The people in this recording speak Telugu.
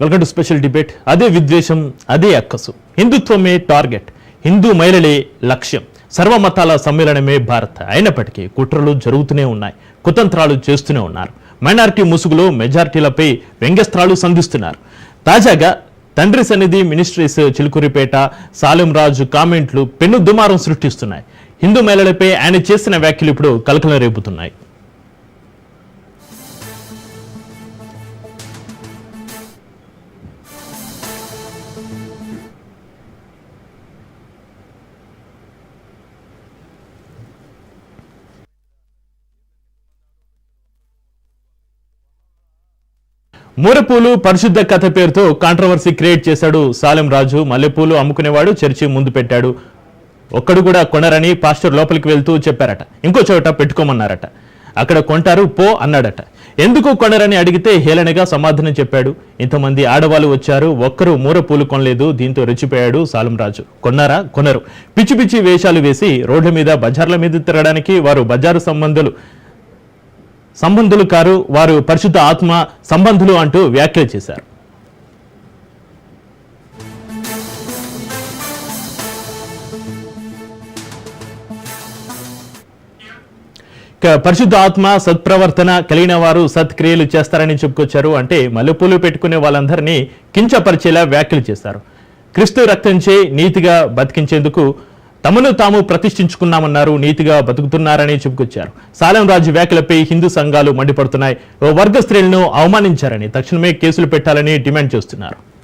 Welcome to special debate. అదే విద్వేషం అదే అక్కసు. హిందుత్వమే టార్గెట్ హిందూ మహిళలే లక్ష్యం. సర్వమతాల సమ్మేళనమే భారత్. అయినప్పటికీ కుట్రలు జరుగుతూనే ఉన్నాయి కుతంత్రాలు చేస్తూనే ఉన్నారు. మైనారిటీ ముసుగులో మెజారిటీలపై వ్యంగ్యస్త్రాలు సంధిస్తున్నారు. తాజాగా తండ్రి సన్నిధి మినిస్ట్రీస్ చిలుకూరిపేట సాలెం రాజు కామెంట్లు పెను దుమారం సృష్టిస్తున్నాయి. హిందూ మహిళలపై ఆయన చేసిన వ్యాఖ్యలు ఇప్పుడు కలకలం రేపుతున్నాయి. మూరపూలు పరిశుద్ధ కథ పేరుతో కాంట్రవర్సీ క్రియేట్ చేశాడు సాలెం రాజు. మల్లెపూలు అమ్ముకునేవాడు చర్చి ముందు పెట్టాడు. ఒక్కడు కూడా కొనరని పాస్టర్ లోపలికి వెళ్తూ చెప్పారట. ఇంకో చోట పెట్టుకోమన్నారట. అక్కడ కొంటారు పో అన్నాడట. ఎందుకు కొనరని అడిగితే హేళనగా సమాధానం చెప్పాడు. ఇంతమంది ఆడవాళ్ళు వచ్చారు ఒక్కరు మూర పూలు కొనలేదు దీంతో రెచ్చిపోయాడు సాలంరాజు కొన్నారా? కొనరు. పిచ్చి పిచ్చి వేషాలు వేసి రోడ్ల మీద బజార్ల మీద తిరగడానికి వారు బజారు సంబంధులు. సంబంధులు కారు వారు పరిశుద్ధ ఆత్మ సంబంధులు అంటూ వ్యాఖ్యలు చేశారు. పరిశుద్ధ ఆత్మ సత్ప్రవర్తన కలిగిన వారు సత్క్రియలు చేస్తారని చెప్పుకొచ్చారు. అంటే మల్లెపూలు పెట్టుకునే వాళ్ళందరినీ కించపరిచేలా వ్యాఖ్యలు చేశారు క్రీస్తు రక్తంచే నీతిగా బతికించేందుకు తమను తాము ప్రతిష్ఠించుకున్నామన్నారు నీతిగా బతుకుతున్నారని చెప్పుకొచ్చారు. సాలెం రాజు వ్యాఖ్యలపై హిందూ సంఘాలు మండిపడుతున్నాయి. ఓ వర్గ స్త్రీలను అవమానించారని తక్షణమే కేసులు పెట్టాలని డిమాండ్ చేస్తున్నారు.